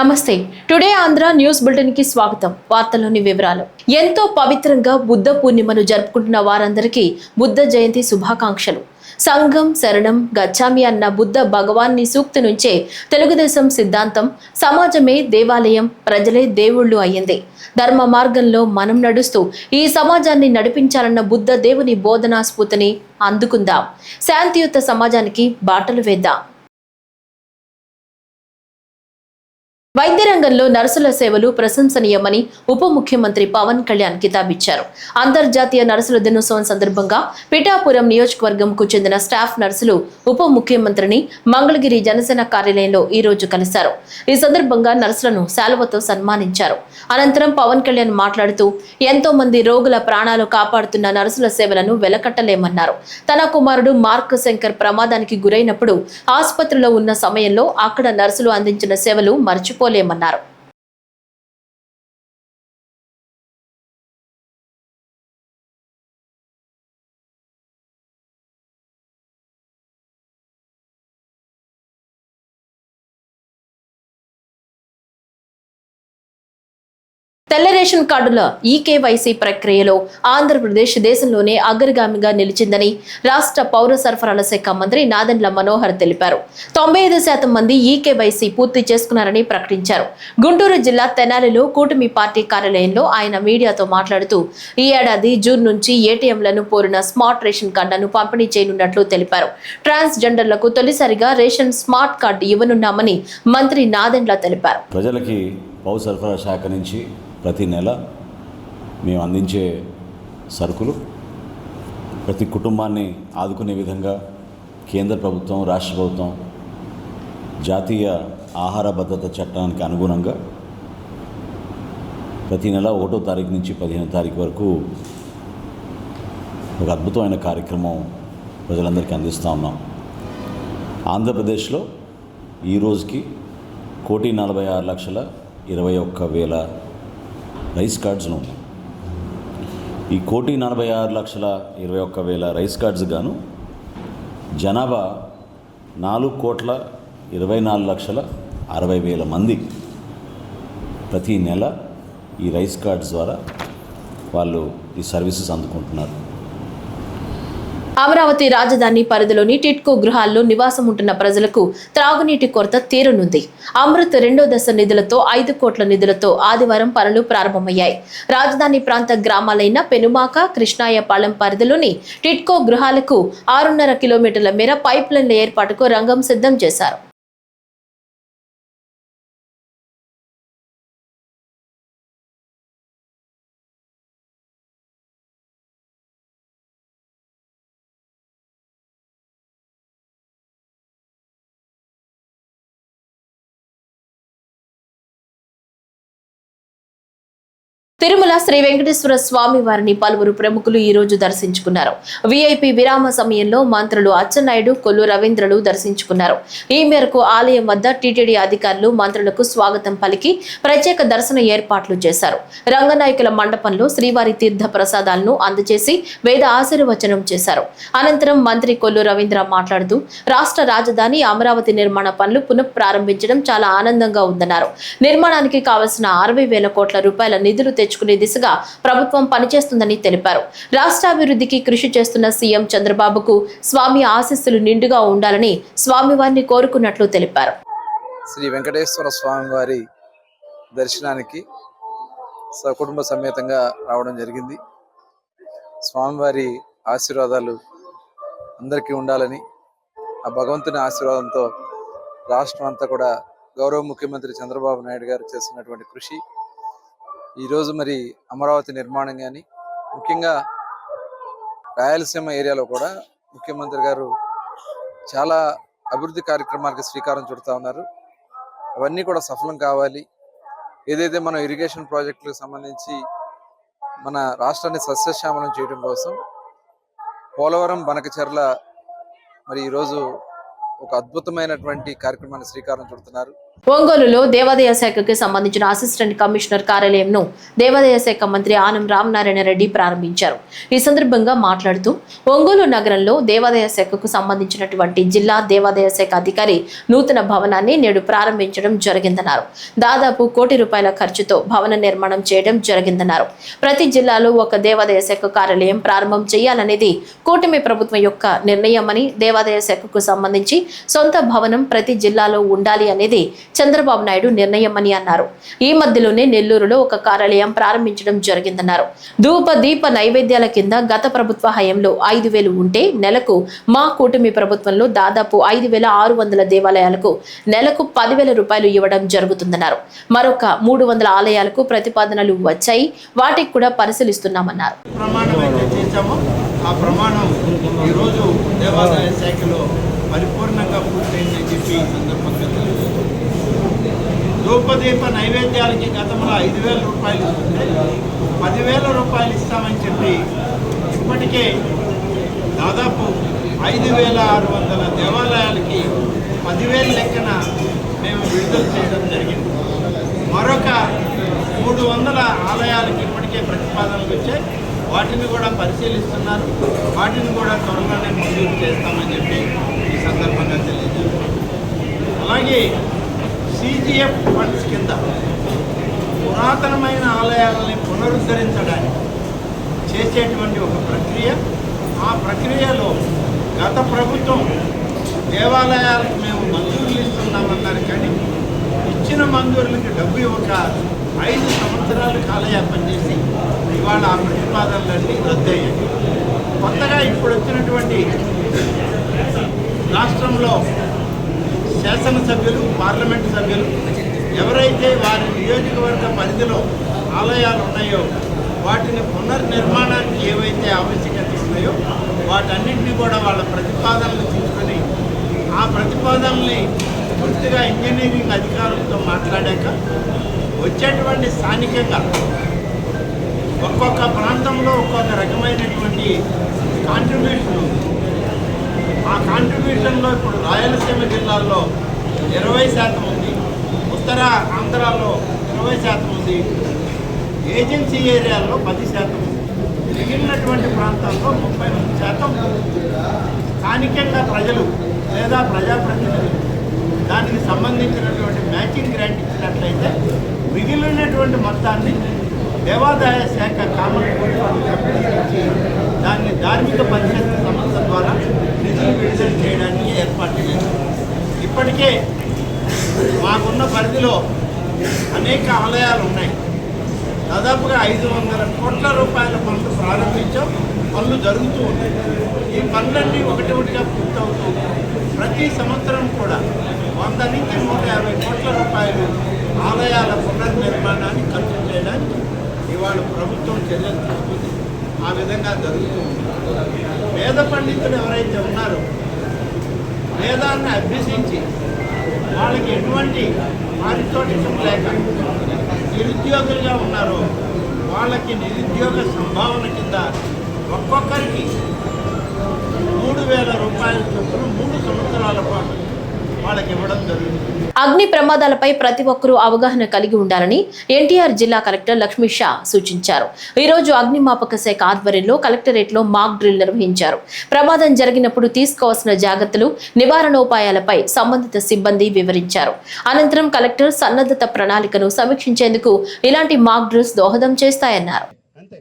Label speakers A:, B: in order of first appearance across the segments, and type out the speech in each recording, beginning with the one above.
A: నమస్తే. Today Andhra news బులెటిన్కి స్వాగతం. వార్తల్లోని వివరాలు. ఎంతో పవిత్రంగా బుద్ధ పూర్ణిమను జరుపుకుంటున్న వారందరికీ బుద్ధ జయంతి శుభాకాంక్షలు. సంఘం శరణం గచ్చామి అన్న బుద్ధ భగవాన్ని సూక్తి నుంచే తెలుగుదేశం సిద్ధాంతం సమాజమే దేవాలయం ప్రజలే దేవుళ్ళు అయ్యింది. ధర్మ మార్గంలో మనం నడుస్తూ ఈ సమాజాన్ని నడిపించాలన్న బుద్ధ దేవుని బోధనా స్ఫూర్తిని అందుకుందాం. శాంతియుత సమాజానికి బాటలు వేద్దాం. వైద్య రంగంలో నర్సుల సేవలు ప్రశంసనీయమని ఉప ముఖ్యమంత్రి పవన్ కళ్యాణ్ కితాబిచ్చారు. అంతర్జాతీయ నర్సుల దినోత్సవం సందర్భంగా పిఠాపురం నియోజకవర్గంకు చెందిన స్టాఫ్ నర్సులు ఉప ముఖ్యమంత్రిని మంగళగిరి జనసేన కార్యాలయంలో ఈ రోజు కలిశారు. ఈ సందర్భంగా నర్సులను శాలువతో సన్మానించారు. అనంతరం పవన్ కళ్యాణ్ మాట్లాడుతూ ఎంతో మంది రోగుల ప్రాణాలు కాపాడుతున్న నర్సుల సేవలను వెలకట్టలేమన్నారు. తన కుమారుడు మార్క్ శంకర్ ప్రమాదానికి గురైనప్పుడు ఆసుపత్రిలో ఉన్న సమయంలో అక్కడ నర్సులు అందించిన సేవలు మర్చిపో మర్చిపోలేమన్నారు తెల్ల రేషన్ కార్డుల ఈకేవైసీ ప్రక్రియలో ఆంధ్రప్రదేశ్ దేశంలోనే అగ్రగామిగా నిలిచిందని రాష్ట్ర పౌర సరఫరాల శాఖ మంత్రి నాదెండ్ల మనోహర్ తెలిపారు. తొంభై ఐదు శాతం మంది ఈకేవైసీ పూర్తి చేసుకున్నారని ప్రకటించారు. గుంటూరు జిల్లా తెనాలిలో కూటమి పార్టీ కార్యాలయంలో ఆయన మీడియాతో మాట్లాడుతూ ఈ ఏడాది జూన్ నుంచి ఏటీఎంలను పోరిన స్మార్ట్ రేషన్ కార్డులను పంపిణీ చేయనున్నట్లు తెలిపారు. ట్రాన్స్ జెండర్లకు తొలిసారిగా రేషన్ స్మార్ట్ కార్డు ఇవ్వనున్నామని మంత్రి నాదెండ్ల తెలిపారు.
B: ప్రజలకి పౌర సరఫరా శాఖ నుంచి ప్రతి నెల నెల మేము అందించే సరుకులు ప్రతి కుటుంబాన్ని ఆదుకునే విధంగా కేంద్ర ప్రభుత్వం రాష్ట్ర ప్రభుత్వం జాతీయ ఆహార భద్రత చట్టానికి అనుగుణంగా ప్రతి నెల ఒకటో తారీఖు నుంచి పదిహేను తారీఖు వరకు ఒక అద్భుతమైన కార్యక్రమం ప్రజలందరికీ అందిస్తూ ఉన్నాం. ఆంధ్రప్రదేశ్లో ఈ రోజుకి కోటి నలభై ఆరు లక్షల ఇరవై ఒక్క వేల రైస్ కార్డ్స్ను ఈ కోటి నలభై ఆరు లక్షల ఇరవై ఒక్క వేల రైస్ కార్డ్స్ గాను జనాభా నాలుగు కోట్ల ఇరవై నాలుగు లక్షల అరవై వేల మంది ప్రతి నెల ఈ రైస్ కార్డ్స్ ద్వారా వాళ్ళు ఈ సర్వీసెస్ అందుకుంటున్నారు.
A: అమరావతి రాజధాని పరిధిలోని టిట్కో గృహాల్లో నివాసం ఉంటున్న ప్రజలకు త్రాగునీటి కొరత తీరనుంది. అమృత్ రెండో దశ నిధులతో ఐదు కోట్ల నిధులతో ఆదివారం పనులు ప్రారంభమయ్యాయి. రాజధాని ప్రాంత గ్రామాలైన పెనుమాక కృష్ణాయపాలెం పరిధిలోని టిట్కో గృహాలకు ఆరున్నర కిలోమీటర్ల మేర పైప్ లైన్ల ఏర్పాటుకు రంగం సిద్ధం చేశారు. తిరుమల శ్రీ వెంకటేశ్వర స్వామి వారిని పలువురు ప్రముఖులు ఈ రోజు దర్శించుకున్నారు. విఐపి విరామ సమయంలో మంత్రులు అచ్చెన్నాయుడు కొల్లు రవీంద్రలు దర్శించుకున్నారు. ఈ మేరకు ఆలయం వద్ద టీటీడీ అధికారులు మంత్రులకు స్వాగతం పలికి ప్రత్యేక దర్శన ఏర్పాట్లు చేశారు. రంగనాయకుల మండపంలో శ్రీవారి తీర్థ ప్రసాదాలను అందజేసి వేద ఆశీర్వచనం చేశారు. అనంతరం మంత్రి కొల్లు రవీంద్ర మాట్లాడుతూ రాష్ట్ర రాజధాని అమరావతి నిర్మాణ పనులు పునః ప్రారంభించడం చాలా ఆనందంగా ఉందన్నారు. నిర్మాణానికి కావలసిన అరవై వేల కోట్ల రూపాయల నిధులు తెచ్చుకునే దిశగా ప్రభుత్వం పనిచేస్తుందని తెలిపారు. రాష్ట్రాభివృద్ధికి కృషి చేస్తున్న సీఎం చంద్రబాబుకు స్వామి ఆశీస్సులు నిండుగా ఉండాలని స్వామివారిని కోరుకున్నట్లు తెలిపారు.
C: శ్రీ వెంకటేశ్వర స్వామి వారి దర్శనానికి సకుటుంబ సమేతంగా రావడం జరిగింది. స్వామివారి ఆశీర్వాదాలు అందరికీ ఉండాలని ఆ భగవంతుని ఆశీర్వాదంతో రాష్ట్రం అంతా కూడా గౌరవ ముఖ్యమంత్రి చంద్రబాబు నాయుడు గారు చేస్తున్నటువంటి కృషి ఈరోజు మరి అమరావతి నిర్మాణం కానీ ముఖ్యంగా రాయలసీమ ఏరియాలో కూడా ముఖ్యమంత్రి గారు చాలా అభివృద్ధి కార్యక్రమాలకు శ్రీకారం చుడుతూ ఉన్నారు. అవన్నీ కూడా సఫలం కావాలి. ఏదైతే మనం ఇరిగేషన్ ప్రాజెక్టులకు సంబంధించి మన రాష్ట్రాన్ని సస్యశ్యామలం చేయడం కోసం పోలవరం బనకచెర్ల మరి ఈరోజు ఒక అద్భుతమైనటువంటి కార్యక్రమాన్ని శ్రీకారం చుడుతున్నారు.
A: ఒంగోలులో దేవాదాయ శాఖకి సంబంధించిన అసిస్టెంట్ కమిషనర్ కార్యాలయంను దేవాదాయ శాఖ మంత్రి ఆనం రామనారాయణ రెడ్డి ప్రారంభించారు. ఈ సందర్భంగా మాట్లాడుతూ ఒంగోలు నగరంలో దేవాదాయ శాఖకు సంబంధించినటువంటి జిల్లా దేవాదాయ శాఖ అధికారి నూతన భవనాన్ని నేడు ప్రారంభించడం జరిగిందన్నారు. దాదాపు కోటి రూపాయల ఖర్చుతో భవన నిర్మాణం చేయడం జరిగిందన్నారు. ప్రతి జిల్లాలో ఒక దేవాదాయ శాఖ కార్యాలయం ప్రారంభం చేయాలనేది కూటమి ప్రభుత్వం యొక్క నిర్ణయమని దేవాదాయ శాఖకు సంబంధించి సొంత భవనం ప్రతి జిల్లాలో ఉండాలి అనేది చంద్రబాబు నాయుడు నిర్ణయమని అన్నారు. ఈ మధ్యలోనే నెల్లూరులో ఒక కార్యాలయం ప్రారంభించడం జరిగిందన్నారు. ధూప దీప నైవేద్యాల కింద గత ప్రభుత్వ హయంలో ఐదు వేలు ఉంటే నెలకు మా కూటమి ప్రభుత్వంలో దాదాపు ఐదు వేల ఆరు వందల దేవాలయాలకు నెలకు పదివేల రూపాయలు ఇవ్వడం జరుగుతుందన్నారు. మరొక మూడు వందల ఆలయాలకు ప్రతిపాదనలు వచ్చాయి. వాటికి కూడా పరిశీలిస్తున్నామన్నారు.
D: ఆ ప్రమాణం ఈరోజు దేవాదాయ శాఖలో పరిపూర్ణంగా పూర్తయిందని చెప్పి ఈ సందర్భంగా ధూపదీప నైవేద్యాలకి గతంలో ఐదు వేల రూపాయలు ఇస్తుంది పదివేల రూపాయలు ఇస్తామని చెప్పి ఇప్పటికే దాదాపు ఐదు వేల ఆరు వందల దేవాలయాలకి పదివేల లెక్కన మేము విడుదల చేయడం జరిగింది. మరొక మూడు వందల ఆలయాలకి ఇప్పటికే ప్రతిపాదనలు వచ్చాయి. వాటిని కూడా పరిశీలిస్తున్నారు. వాటిని కూడా త్వరలోనే మంజూరు చేస్తామని చెప్పి ఈ సందర్భంగా తెలియజేస్తున్నారు అలాగే సిజిఎఫ్ ఫండ్స్ కింద పురాతనమైన ఆలయాలని పునరుద్ధరించడానికి చేసేటువంటి ఒక ప్రక్రియ. ఆ ప్రక్రియలో గత ప్రభుత్వం దేవాలయాలకు మేము మంజూరులు ఇస్తున్నామన్నారు కానీ ఇచ్చిన మంజూరులకి డబ్బు ఇవ్వక ఐదు సంవత్సరాలు కాలయాపన చేసి ఇవాళ ఆ ప్రతిపాదనలన్నీ రద్దయ్యాయి. కొత్తగా ఇప్పుడు వచ్చినటువంటి రాష్ట్రంలో శాసనసభ్యులు పార్లమెంటు సభ్యులు ఎవరైతే వారి నియోజకవర్గ పరిధిలో ఆలయాలు ఉన్నాయో వాటిని పునర్నిర్మాణానికి ఏవైతే ఆవశ్యకత ఉన్నాయో వాటన్నింటినీ కూడా వాళ్ళ ప్రతిపాదనలు తీసుకొని ఆ ప్రతిపాదనల్ని పూర్తిగా ఇంజనీరింగ్ అధికారులతో మాట్లాడాక వచ్చేటువంటి స్థానికంగా ఒక్కొక్క ప్రాంతంలో ఒక్కొక్క రకమైనటువంటి కాంట్రిబ్యూషన్ ఆ కాంట్రిబ్యూషన్లో ఇప్పుడు రాయలసీమ జిల్లాల్లో ఇరవై శాతం ఉంది. ఉత్తర ఆంధ్రాలో ఇరవై శాతం ఉంది. ఏజెన్సీ ఏరియాల్లో పది శాతం ఉంది. మిగిలినటువంటి ప్రాంతాల్లో ముప్పై మూడు శాతం స్థానికంగా ప్రజలు లేదా ప్రజాప్రతినిధులు దానికి సంబంధించినటువంటి మ్యాచింగ్ గ్రాంట్ ఇచ్చినట్లయితే మిగిలినటువంటి మొత్తాన్ని దేవాదాయ శాఖ కామన్ ఇచ్చి దాన్ని ధార్మిక పరిషత్ సంస్థ ద్వారా నిధులు విడుదల చేయడానికి ఏర్పాటు చేశారు. ఇప్పటికే మాకున్న పరిధిలో అనేక ఆలయాలు ఉన్నాయి. దాదాపుగా ఐదు వందల కోట్ల రూపాయల పనులు ప్రారంభించాం. పనులు జరుగుతూ ఉన్నాయి. ఈ పనులన్నీ ఒకటి ఒకటిగా పూర్తవుతూ ప్రతి సంవత్సరం కూడా వంద నుంచి నూట యాభై కోట్ల రూపాయలు ఆలయాల పునర్నిర్మాణాన్ని ఖర్చు చేయడానికి ఇవాళ ప్రభుత్వం చర్యలు తీసుకుంది. ఆ విధంగా జరుగుతూ వేద పండితులు ఎవరైతే ఉన్నారో వేదాన్ని అభ్యసించి వాళ్ళకి ఎటువంటి పారితోషికం లేక నిరుద్యోగులుగా ఉన్నారో వాళ్ళకి నిరుద్యోగ సంభావన కింద ఒక్కొక్కరికి మూడు వేల రూపాయల చొప్పున మూడు సంవత్సరాల పాటు వాళ్ళకి ఇవ్వడం జరుగుతుంది
A: అగ్ని ప్రమాదాలపై ప్రతి ఒక్కరూ అవగాహన కలిగి ఉండాలని ఎన్టీఆర్ జిల్లా కలెక్టర్ లక్ష్మీ షా సూచించారు. ఈరోజు అగ్నిమాపక శాఖ ఆధ్వర్యంలో కలెక్టరేట్లో మాక్ డ్రిల్ నిర్వహించారు. ప్రమాదం జరిగినప్పుడు తీసుకోవాల్సిన జాగ్రత్తలు నివారణోపాయాలపై సంబంధిత సిబ్బంది వివరించారు. అనంతరం కలెక్టర్ సన్నద్ధత ప్రణాళికను సమీక్షించేందుకు ఇలాంటి మాక్ డ్రిల్స్ దోహదం చేస్తాయన్నారు.
E: అంతే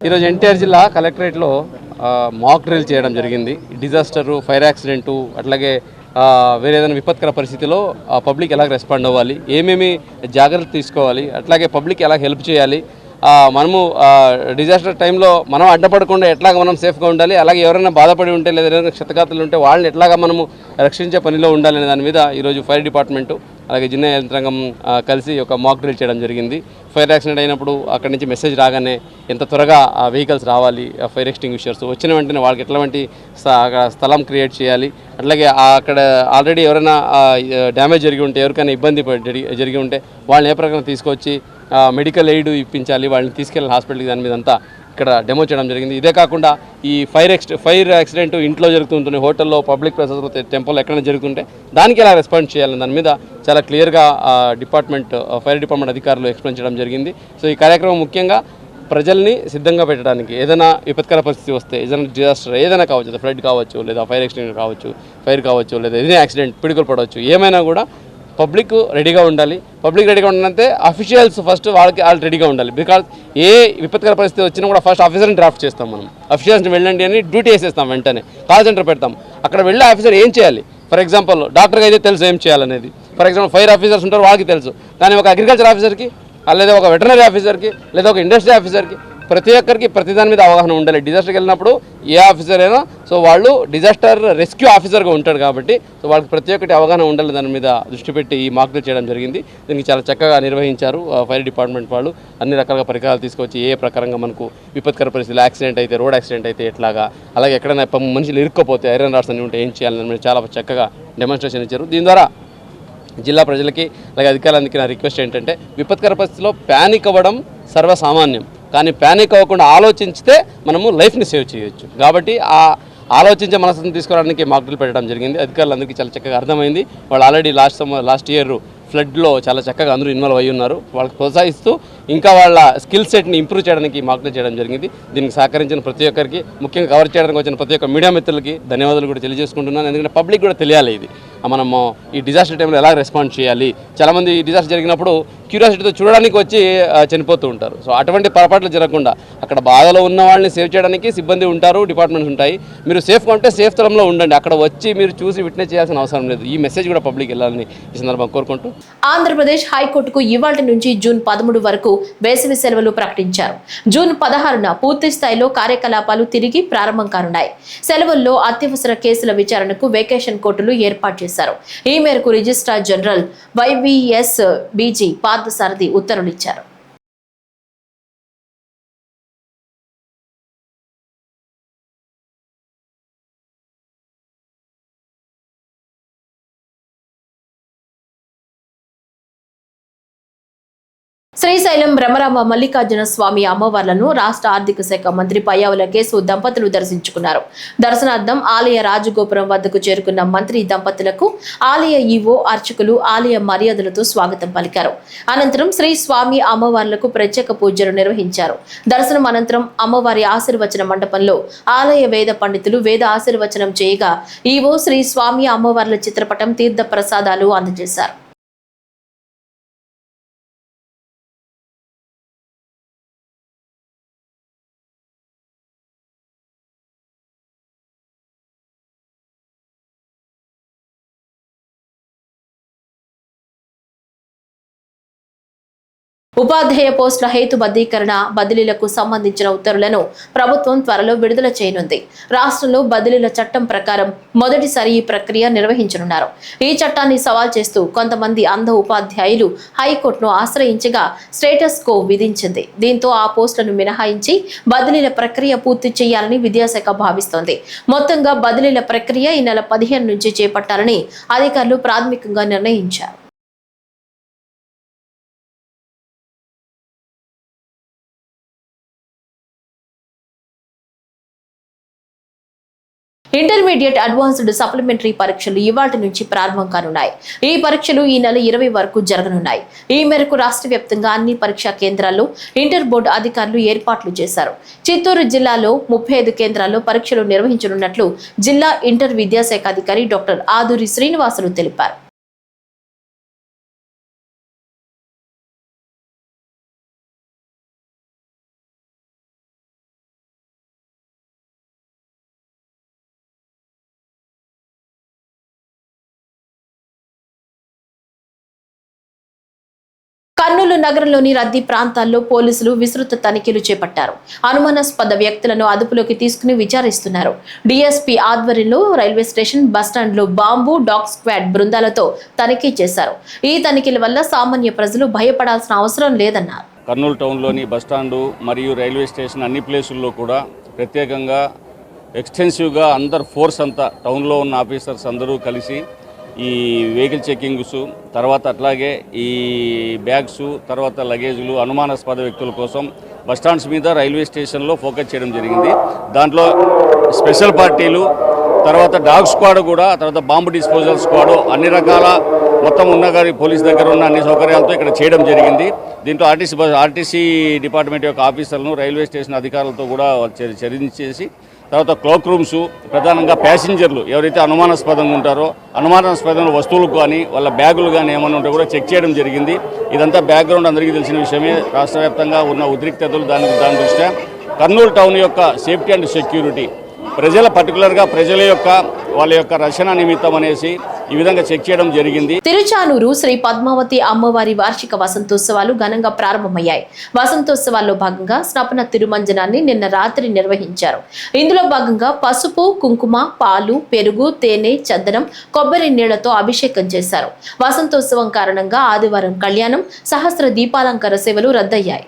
F: ఈరోజు ఎన్టీఆర్ జిల్లా కలెక్టరేట్లో మాక్ డ్రిల్ చేయడం జరిగింది. డిజాస్టరు ఫైర్ యాక్సిడెంటు అట్లాగే వేరే ఏదైనా విపత్కర పరిస్థితిలో పబ్లిక్ ఎలా రెస్పాండ్ అవ్వాలి ఏమేమి జాగ్రత్తలు తీసుకోవాలి అట్లాగే పబ్లిక్ ఎలా హెల్ప్ చేయాలి మనము డిజాస్టర్ టైంలో మనం అడ్డపడకుండా ఎట్లాగ మనం సేఫ్గా ఉండాలి అలాగే ఎవరైనా బాధపడి ఉంటే లేదా ఎవరైనా క్షతగాతులు ఉంటే వాళ్ళని ఎట్లాగా మనము రక్షించే పనిలో ఉండాలి అనే దాని మీద ఈరోజు ఫైర్ డిపార్ట్మెంటు అలాగే జిన్నా యంత్రాంగం కలిసి ఒక మాక్ డ్రిల్ చేయడం జరిగింది. ఫైర్ యాక్సిడెంట్ అయినప్పుడు అక్కడి నుంచి మెసేజ్ రాగానే ఎంత త్వరగా ఆ వెహికల్స్ రావాలి ఆ ఫైర్ ఎక్స్టింగ్విషర్స్ వచ్చిన వెంటనే వాళ్ళకి ఎట్లాంటి స్థలం క్రియేట్ చేయాలి అట్లాగే అక్కడ ఆల్రెడీ ఎవరైనా డ్యామేజ్ జరిగి ఉంటే ఎవరికైనా ఇబ్బంది జరిగి ఉంటే వాళ్ళని ఏ ప్రకారం తీసుకొచ్చి మెడికల్ ఎయిడ్ ఇప్పించాలి వాళ్ళని తీసుకెళ్ళి హాస్పిటల్కి దాని మీద అంతా ఇక్కడ డెమో చేయడం జరిగింది. ఇదే కాకుండా ఈ ఫైర్ ఎక్స్ ఫైర్ యాక్సిడెంట్ ఇంట్లో జరుగుతుంటుంది హోటల్లో పబ్లిక్ ప్లేసెస్లో టెంపుల్ ఎక్కడైనా జరుగుతుంటే దానికి ఎలా రెస్పాండ్ చేయాలి దాని మీద చాలా క్లియర్గా డిపార్ట్మెంట్ ఫైర్ డిపార్ట్మెంట్ అధికారులు ఎక్స్ప్లెయిన్ చేయడం జరిగింది. సో ఈ కార్యక్రమం ముఖ్యంగా ప్రజల్ని సిద్ధంగా పెట్టడానికి ఏదైనా విపత్కర పరిస్థితి వస్తే ఏదైనా డిజాస్టర్ ఏదైనా కావచ్చు ఫ్లడ్ కావచ్చు లేదా ఫైర్ యాక్సిడెంట్ కావచ్చు ఫైర్ కావచ్చు లేదా ఏదైనా యాక్సిడెంట్ పిడుగులు పడవచ్చు ఏమైనా కూడా పబ్లిక్ రెడీగా ఉండాలి. పబ్లిక్ రెడీగా ఉండాలంటే అఫీషియల్స్ ఫస్ట్ వాళ్ళకి వాళ్ళు రెడీగా ఉండాలి. బికాజ్ ఏ విపత్కర పరిస్థితి వచ్చినా కూడా ఫస్ట్ ఆఫీసర్ని డ్రాఫ్ట్ చేస్తాం మనం. ఆఫీషియల్స్ని వెళ్ళండి అని డ్యూటీ వేసేస్తాం వెంటనే. కాల్ సెంటర్ పెడతాం. అక్కడ వెళ్ళే ఆఫీసర్ ఏం చేయాలి? ఫర్ ఎగ్జాంపుల్ డాక్టర్కి అయితే తెలుసు ఏం చేయాలనేది. ఫర్ ఎగ్జాంపుల్ ఫైర్ ఆఫీసర్స్ ఉంటారు వాళ్ళకి తెలుసు. కానీ ఒక అగ్రికల్చర్ ఆఫీసర్కి లేదా ఒక వెటనరీ ఆఫీసర్కి లేదా ఒక ఇండస్ట్రీ ఆఫీసర్కి ప్రతి ఒక్కరికి ప్రతి దాని మీద అవగాహన ఉండాలి. డిజాస్టర్కి వెళ్ళినప్పుడు ఏ ఆఫీసర్ అయినా సో వాళ్ళు డిజాస్టర్ రెస్క్యూ ఆఫీసర్గా ఉంటాడు కాబట్టి సో వాళ్ళకి ప్రతి ఒక్కటి అవగాహన ఉండాలి దాని మీద దృష్టి పెట్టి ఈ మాక్లు చేయడం జరిగింది. దీనికి చాలా చక్కగా నిర్వహించారు ఫైర్ డిపార్ట్మెంట్ వాళ్ళు. అన్ని రకాలుగా పరికరాలు తీసుకొచ్చి ఏ ప్రకారంగా మనకు విపత్కర పరిస్థితులు యాక్సిడెంట్ అయితే రోడ్ యాక్సిడెంట్ అయితే ఎట్లాగా అలాగే ఎక్కడైనా మనుషులు ఇరుక్కపోతే ఐరన్ రాడ్స్ అని ఉంటే ఏం చేయాలని చాలా చక్కగా డెమాన్స్ట్రేషన్ ఇచ్చారు. దీని ద్వారా జిల్లా ప్రజలకి అలాగే అధికారులందరికీ నా రిక్వెస్ట్ ఏంటంటే విపత్కర పరిస్థితిలో ప్యానిక్ అవ్వడం సర్వసామాన్యం. కానీ ప్యానిక్ అవ్వకుండా ఆలోచించితే మనము లైఫ్ని సేవ్ చేయొచ్చు. కాబట్టి ఆ ఆలోచించే మనసును తీసుకురావడానికి మాకులు పెట్టడం జరిగింది. అధికారులందరికీ చాలా చక్కగా అర్థమైంది. వాళ్ళు ఆల్రెడీ లాస్ట్ లాస్ట్ ఇయర్ ఫ్లడ్లో చాలా చక్కగా అందరూ ఇన్వాల్వ్ అయ్యి ఉన్నారు. వాళ్ళకి ప్రోత్సహిస్తూ ఇంకా వాళ్ళ స్కిల్ సెట్ని ఇంప్రూవ్ చేయడానికి మాకులు చేయడం జరిగింది. దీనికి సహకరించిన ప్రతి ఒక్కరికి ముఖ్యంగా కవర్ చేయడానికి వచ్చిన ప్రతి ఒక్క మీడియా మిత్రులకి ధన్యవాదాలు కూడా తెలియజేసుకుంటున్నాను. ఎందుకంటే పబ్లిక్ కూడా తెలియాలి ఇది. మనము ఈ డిజాస్టర్ టైంలో ఎలా రెస్పాండ్ చేయాలి? చాలామంది ఈ డిజాస్టర్ జరిగినప్పుడు క్యూరియాసిటీతో చూడడానికి వచ్చి చనిపోతూ ఉంటారు. సో అటువంటి పొరపాట్లు జరగకుండా అక్కడ బాధలో ఉన్న వాళ్ళని సేవ్ చేయడానికి సిబ్బంది ఉంటారు డిపార్ట్మెంట్స్ ఉంటాయి. మీరు సేఫ్గా ఉంటే సేఫ్ తరంలో ఉండండి. అక్కడ వచ్చి మీరు చూసి విట్నెస్ చేయాల్సిన అవసరం లేదు. ఈ మెసేజ్ కూడా పబ్లిక్ వెళ్ళాలని ఈ సందర్భంగా కోరుకుంటూ
A: ఆంధ్రప్రదేశ్ హైకోర్టుకు ఇవాళ నుంచి జూన్ పదమూడు వరకు వేసవి సెలవులు ప్రకటించారు. జూన్ పదహారున పూర్తి స్థాయిలో కార్యకలాపాలు తిరిగి ప్రారంభం కానున్నాయి. సెలవుల్లో అత్యవసర కేసుల విచారణకు వెకేషన్ కోర్టులు ఏర్పాటు చేశారు ఈ మేరకు registrar general Y V S B G Parthasarathi ఉత్తర్వులు శ్రీశైలం భ్రమరామ మల్లికార్జున స్వామి అమ్మవార్లను రాష్ట్ర ఆర్థిక శాఖ మంత్రి పయ్యావుల కేసు దంపతులు దర్శించుకున్నారు. దర్శనార్థం ఆలయ రాజగోపురం వద్దకు చేరుకున్న మంత్రి దంపతులకు ఆలయ ఈవో అర్చకులు ఆలయ మర్యాదలతో స్వాగతం పలికారు. అనంతరం శ్రీ స్వామి అమ్మవార్లకు ప్రత్యేక పూజలు నిర్వహించారు. దర్శనం అనంతరం అమ్మవారి ఆశీర్వచన మండపంలో ఆలయ వేద పండితులు వేద ఆశీర్వచనం చేయగా ఈవో శ్రీ స్వామి అమ్మవార్ల చిత్రపటం తీర్థ ప్రసాదాలు అందజేశారు. ఉపాధ్యాయ పోస్టుల హేతుబద్ధీకరణ బదిలీలకు సంబంధించిన ఉత్తర్వులను ప్రభుత్వం త్వరలో విడుదల చేయనుంది. రాష్ట్రంలో బదిలీల చట్టం ప్రకారం మొదటిసారి ఈ ప్రక్రియ నిర్వహించనున్నారు. ఈ చట్టాన్ని సవాల్ చేస్తూ కొంతమంది అంధ ఉపాధ్యాయులు హైకోర్టును ఆశ్రయించగా స్టేటస్ కో విధించింది. దీంతో ఆ పోస్టులను మినహాయించి బదిలీల ప్రక్రియ పూర్తి చేయాలని విద్యాశాఖ భావిస్తోంది. మొత్తంగా బదిలీల ప్రక్రియ ఈ నెల పదిహేను నుంచి చేపట్టాలని అధికారులు ప్రాథమికంగా నిర్ణయించారు. ఇంటర్మీడియట్ అడ్వాన్స్డ్ సప్లిమెంటరీ పరీక్షలు ఇవాటి నుంచి ప్రారంభం కానున్నాయి. ఈ పరీక్షలు ఈ నెల ఇరవై వరకు జరగనున్నాయి. ఈ మేరకు రాష్ట్ర వ్యాప్తంగా అన్ని పరీక్షా కేంద్రాల్లో ఇంటర్ బోర్డు అధికారులు ఏర్పాట్లు చేశారు. చిత్తూరు జిల్లాలో ముప్పై ఐదు కేంద్రాల్లో పరీక్షలు నిర్వహించనున్నట్లు జిల్లా ఇంటర్ విద్యాశాఖ అధికారి డాక్టర్ ఆదూరి శ్రీనివాసులు తెలిపారు. నగరంలోని రద్దీ ప్రాంతాల్లో పోలీసులు విస్తృత తనిఖీలు చేపట్టారు. అనుమానాస్పద వ్యక్తులను అదుపులోకి తీసుకుని విచారిస్తున్నారు. డిఎస్పీ ఆధ్వర్యంలో రైల్వే స్టేషన్ బస్టాండ్లో బాంబు డాగ్ స్క్వాడ్ బృందాలతో తనిఖీ చేశారు. ఈ తనిఖీల వల్ల సామాన్య ప్రజలు భయపడాల్సిన అవసరం లేదన్నారు.
G: కర్నూలు టౌన్లోని బస్టాండు మరియు రైల్వే స్టేషన్ అన్ని ప్లేసుల్లో కూడా ప్రత్యేకంగా ఎక్స్టెన్సివ్గా అందరు ఫోర్స్ అంతా టౌన్లో ఉన్న ఆఫీసర్స్ అందరూ కలిసి ఈ వెహికల్ చెకింగ్స్ తర్వాత అట్లాగే ఈ బ్యాగ్స్ తర్వాత లగేజ్లు అనుమానాస్పద వ్యక్తుల కోసం బస్టాండ్స్ మీద రైల్వే స్టేషన్లో ఫోకస్ చేయడం జరిగింది. దాంట్లో స్పెషల్ పార్టీలు తర్వాత డాగ్ స్క్వాడ్ కూడా తర్వాత బాంబు డిస్పోజల్ స్క్వాడ్ అన్ని రకాల మొత్తం ఉన్న గారి పోలీస్ దగ్గర ఉన్న అన్ని సౌకర్యాలతో ఇక్కడ చేయడం జరిగింది. దీంట్లో ఆర్టీసీ ఆర్టీసీ డిపార్ట్మెంట్ యొక్క ఆఫీసర్లను రైల్వే స్టేషన్ అధికారులతో కూడా చర్య- చర్చించేసి తర్వాత క్లోక్ రూమ్స్ ప్రధానంగా ప్యాసింజర్లు ఎవరైతే అనుమానాస్పదంగా ఉంటారో అనుమానాస్పదమైన వస్తువులు కానీ వాళ్ళ బ్యాగులు కానీ ఏమైనా ఉంటే కూడా చెక్ చేయడం జరిగింది. ఇదంతా బ్యాక్గ్రౌండ్ అందరికీ తెలిసిన విషయమే. రాష్ట్ర ఉన్న ఉద్రిక్తతలు దాని దాని దృష్ట్యా కర్నూలు టౌన్ యొక్క సేఫ్టీ అండ్ సెక్యూరిటీ. ప్రజల పర్టికులర్గా ప్రజల యొక్క వాళ్ళ యొక్క రక్షణ నిమిత్తం అనేసి ఈ విధంగా చెక్ చేయడం జరిగింది
A: తిరుచానూరు శ్రీ పద్మావతి అమ్మవారి వార్షిక వసంతోత్సవాలు ఘనంగా ప్రారంభమయ్యాయి వసంతోత్సవాల్లో భాగంగా స్నపన తిరుమంజనాన్ని నిన్న రాత్రి నిర్వహించారు ఇందులో భాగంగా పసుపు కుంకుమ పాలు పెరుగు తేనె చందనం కొబ్బరి నీళ్ళతో అభిషేకం చేశారు వసంతోత్సవం కారణంగా ఆదివారం కళ్యాణం సహస్ర దీపాలంకర సేవలు రద్దయ్యాయి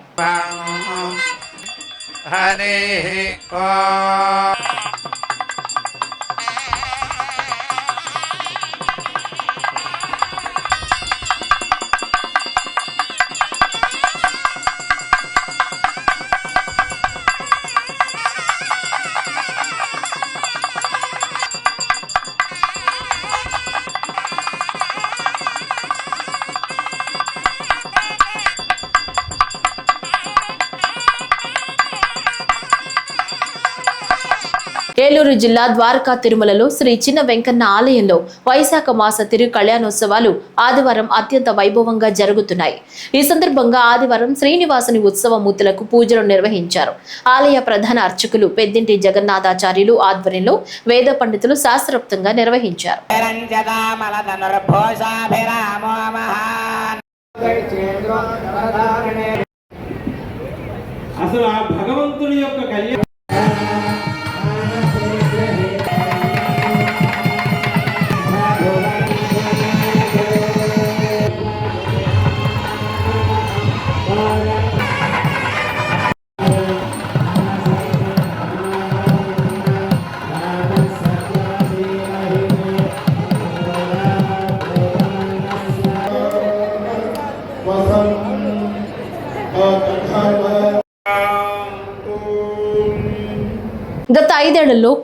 A: ఏలూరు జిల్లా ద్వారకా తిరుమలలో శ్రీ చిన్న వెంకన్న ఆలయంలో వైశాఖ మాస తిరు కళ్యాణోత్సవాలు ఆదివారం అత్యంత వైభవంగా జరుగుతున్నాయి. ఈ సందర్భంగా ఆదివారం శ్రీనివాసుని ఉత్సవ మూర్తులకు పూజలు నిర్వహించారు. ఆలయ ప్రధాన అర్చకులు పెద్దింటి జగన్నాథాచార్యులు ఆధ్వర్యంలో వేద పండితులు శాస్త్రోక్తంగా నిర్వహించారు.
D: అసలు ఆ భగవంతుని యొక్క కళ్యాణం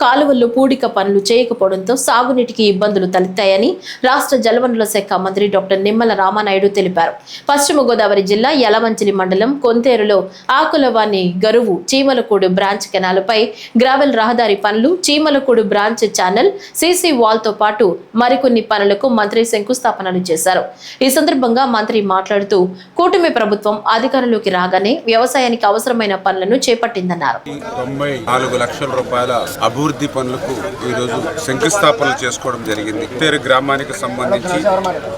A: కాలువల్లో పూడిక పనులు చేయకపోవడంతో సాగునీటికి ఇబ్బందులు తలెత్తాయని రాష్ట్ర జలవనరుల శాఖ మంత్రి డాక్టర్ నిమ్మల రామానాయుడు తెలిపారు. పశ్చిమ గోదావరి జిల్లా యలమంచిలి మండలం కొంతేరులో ఆకులవాణి గరువు చీమలకూడు బ్రాంచ్ కెనాలుపై గ్రావెల్ రహదారి పనులు చీమలకూడు బ్రాంచ్ ఛానల్ సీసీ వాల్తో పాటు మరికొన్ని పనులకు మంత్రి శంకుస్థాపనలు చేశారు. ఈ సందర్భంగా మంత్రి మాట్లాడుతూ కూటమి ప్రభుత్వం అధికారంలోకి రాగానే వ్యవసాయానికి అవసరమైన పనులను చేపట్టిందన్నారు.
H: తొంభై నాలుగు లక్షల రూపాయల అభివృద్ధి పనులకు ఈరోజు శంకుస్థాపనలు చేసుకోవడం జరిగింది. తేరు గ్రామానికి సంబంధించి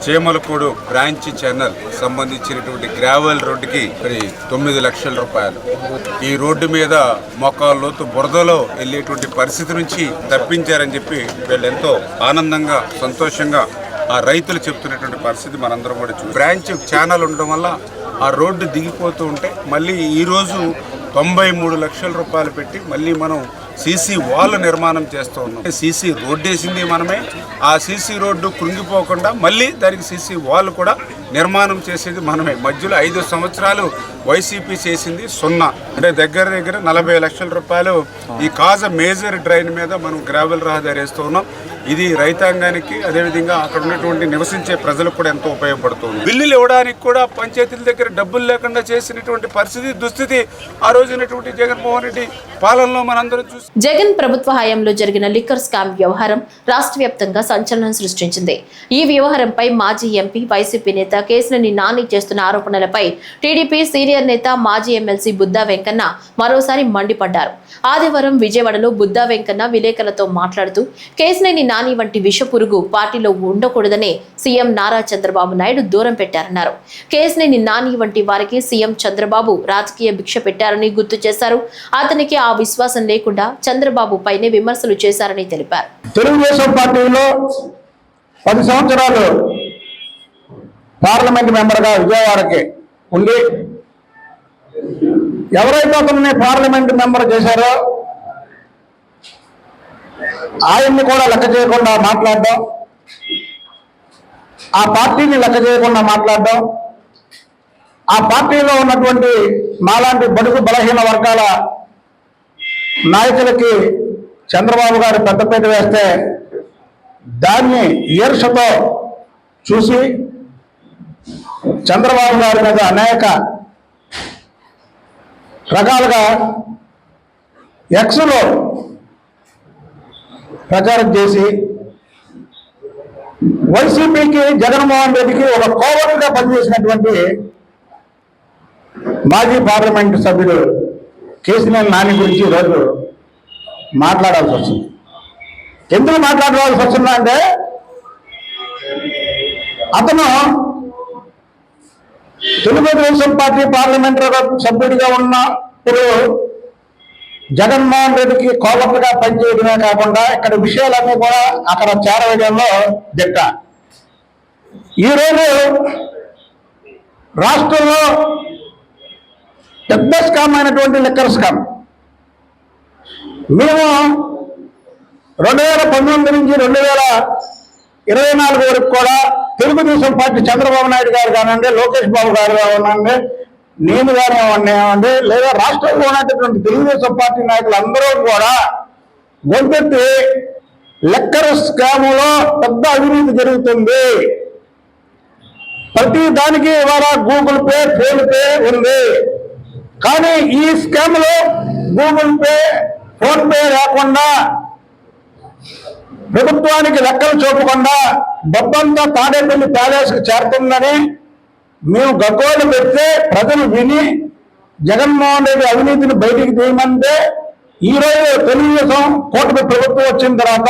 H: చేమలకూడు బ్రాంచ్ ఛానల్ సంబంధించినటువంటి గ్రావెల్ రోడ్డుకి మరి తొమ్మిది లక్షల రూపాయలు. ఈ రోడ్డు మీద మోకాళ్ళలోతు బురదలో వెళ్ళేటువంటి పరిస్థితి నుంచి తప్పించారని చెప్పి వీళ్ళు ఎంతో ఆనందంగా సంతోషంగా ఆ రైతులు చెప్తున్నటువంటి పరిస్థితి మనందరం కూడా చూ బ్రాంచ్ ఛానల్ ఉండడం వల్ల ఆ రోడ్డు దిగిపోతూ ఉంటే మళ్ళీ ఈరోజు తొంభై మూడు లక్షల రూపాయలు పెట్టి మళ్ళీ మనం సీసీ వాల్ నిర్మాణం చేస్తూ ఉన్నాం. సీసీ రోడ్డు వేసింది మనమే. ఆ సీసీ రోడ్డు కృంగిపోకుండా మళ్ళీ దానికి సీసీ వాల్ కూడా నిర్మాణం చేసేది మనమే. మధ్యలో ఐదు సంవత్సరాలు వైసీపీ చేసింది సున్నా. అంటే దగ్గర దగ్గర నలభై లక్షల రూపాయలు ఈ కాజ మేజర్ డ్రైన్ మీద మనం గ్రావెల్ రహదారి వేస్తూ ఉన్నాం. ఇది రైతాంగానికి అదేవిధంగా అక్కడ ఉన్నటువంటి నివసించే ప్రజలకు కూడా ఎంతో ఉపయోగపడుతుంది. బిల్లులు ఇవ్వడానికి కూడా పంచాయతీల దగ్గర డబ్బులు లేకుండా చేసినటువంటి పరిస్థితి దుస్థితి ఆ రోజు జగన్మోహన్ రెడ్డి పాలనలో మనందరం చూసి
A: జగన్ ప్రభుత్వ హయాంలో జరిగిన లిక్కర్ స్కామ్ వ్యవహారం రాష్ట్ర వ్యాప్తంగా సంచలనం సృష్టించింది. ఈ వ్యవహారంపై మాజీ ఎంపీ వైసీపీ నేత కేసినేని నాని చేస్తున్న ఆరోపణలపై టీడీపీ సీనియర్ నేత మాజీ ఎమ్మెల్సీ బుద్దా వెంకన్న మరోసారి మండిపడ్డారు. ఆదివారం విజయవాడలో బుద్దా వెంకన్న విలేకరులతో మాట్లాడుతూ కేసినేని నాని వంటి విషపురుగు పార్టీలో ఉండకూడదనే సీఎం నారా చంద్రబాబు నాయుడు దూరం పెట్టారన్నారు. కేసినేని నాని వంటి వారికి సీఎం చంద్రబాబు రాజకీయ భిక్ష పెట్టారని గుర్తు చేశారు. అతనికి ఆ విశ్వాసం లేకుండా చంద్రబాబు పైనే విమర్శలు చేశారని తెలిపారు.
E: తెలుగుదేశం పార్టీలో పది సంవత్సరాలు పార్లమెంట్ మెంబర్గా విజయవాడకి ఉండి ఎవరైతే అతన్ని పార్లమెంట్ మెంబర్ చేశారో ఆయన్ని కూడా లెక్క చేయకుండా మాట్లాడడం ఆ పార్టీని లెక్క చేయకుండా మాట్లాడడం ఆ పార్టీలో ఉన్నటువంటి మాలాంటి బడుగు బలహీన వర్గాల నాయకులకి చంద్రబాబు గారు పెద్దపేట వేస్తే దాన్ని ఈర్షతో చూసి చంద్రబాబు గారి మీద అనేక రకాలుగా ఎక్స్లో ప్రచారం చేసి వైసీపీకి జగన్మోహన్ రెడ్డికి ఒక కోవలుగా పనిచేసినటువంటి మాజీ పార్లమెంట్ సభ్యుడు కేసీఆర్ నాని గురించి ఈరోజు మాట్లాడాల్సి వస్తుంది. ఎందుకు మాట్లాడాల్సి వస్తుందంటే అతను తెలుగుదేశం పార్టీ పార్లమెంటరీ సభ్యుడిగా ఉన్నప్పుడు జగన్మోహన్ రెడ్డికి కోపట్టుగా పనిచేయడమే కాకుండా ఇక్కడ విషయాలన్నీ కూడా అక్కడ చేరవేయడంలో దిట్ట. ఈరోజు రాష్ట్రంలో పెద్ద స్కామ్ అయినటువంటి లిక్కర్ స్కామ్. మేము రెండు వేల పంతొమ్మిది నుంచి రెండు వేల ఇరవై నాలుగు వరకు కూడా తెలుగుదేశం పార్టీ చంద్రబాబు నాయుడు గారు కానివ్వండి లోకేష్ బాబు గారు కానివ్వండి నేను కానివ్వండి లేదా రాష్ట్రంలో ఉన్నటువంటి తెలుగుదేశం పార్టీ నాయకులు అందరూ కూడా గొంతెత్తి లెక్కర్ స్కాములో పెద్ద అవినీతి జరుగుతుంది. ప్రతి దానికి ఇవాళ గూగుల్ పే ఫోన్ పే ఉంది. కానీ ఈ స్కామ్లో గూగుల్ పే ఫోన్ పే లేకుండా ప్రభుత్వానికి లెక్కలు చూపకుండా డబ్బంతా తాడేపల్లి ప్యాలెస్కు చేరుతుందని మేము గగ్గోలు పెడితే ప్రజలు విని జగన్మోహన్ రెడ్డి అవినీతిని బయటికి తీయమంటే ఈరోజు తెలుగుదేశం కూటమి ప్రభుత్వం వచ్చిన తర్వాత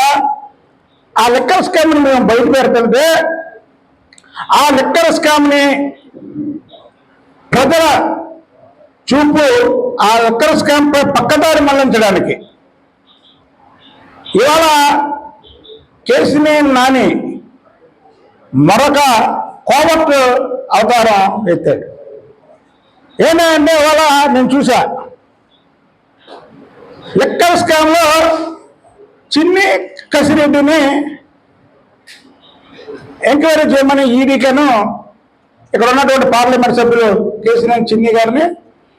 E: ఆ లెక్కర్ స్కామ్ని మేము బయట పెడుతుంటే ఆ లిక్కర్ స్కామ్ని ప్రజల చూపు ఆ లిక్కర్ స్కామ్పై పక్కదారి మళ్ళించడానికి. ఇవాళ కేసినేని నాని మరొక కోవట్ అవతారం ఎత్తాడు. ఏమంటే ఇవాళ నేను చూసా లిక్కర్ స్కామ్లో చిన్ని కసిరెడ్డిని ఎంక్వైరీ చేయమని ఈడీకను ఇక్కడ ఉన్నటువంటి పార్లమెంట్ సభ్యులు కేసీఆర్ చిన్ని గారిని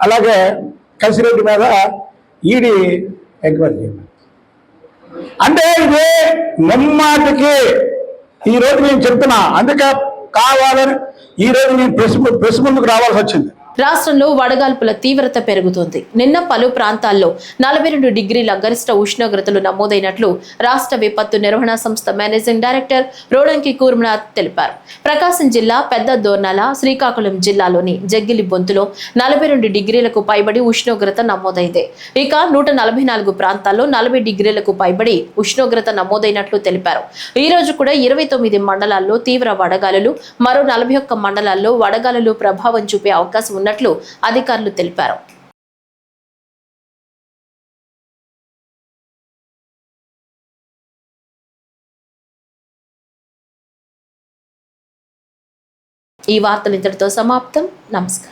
E: అలాగే కసిరెడ్డి మీద ఈడీ ఎంక్వైరీ చేయమని. అంటే ఇది ముమ్మాటికి ఈ రోజు నేను చెప్తున్నా. అందుకే కావాలని ఈరోజు నేను ప్రెస్ ప్రెస్ ముందుకు రావాల్సి వచ్చింది.
A: రాష్ట్రంలో వడగాల్పుల తీవ్రత పెరుగుతోంది. నిన్న పలు ప్రాంతాల్లో నలభై రెండు డిగ్రీల గరిష్ట ఉష్ణోగ్రతలు నమోదైనట్లు రాష్ట్ర విపత్తు నిర్వహణ సంస్థ మేనేజింగ్ డైరెక్టర్ రోడంకి కూర్మనాథ్ తెలిపారు. ప్రకాశం జిల్లా పెద్ద దోర్నాల శ్రీకాకుళం జిల్లాలోని జగ్గిలి బొంతులో నలభై రెండు డిగ్రీలకు పైబడి ఉష్ణోగ్రత నమోదైంది. ఇక నూట నలభై నాలుగు ప్రాంతాల్లో నలభై డిగ్రీలకు పైబడి ఉష్ణోగ్రత నమోదైనట్లు తెలిపారు. ఈ రోజు కూడా ఇరవై తొమ్మిది మండలాల్లో తీవ్ర వడగాలులు మరో నలభై ఒక్క మండలాల్లో వడగాలులు ప్రభావం చూపే అవకాశం ఉన్నట్లు అధికారులు తెలిపారు. ఈ వార్తలు ఇంతటితో సమాప్తం. నమస్కారం.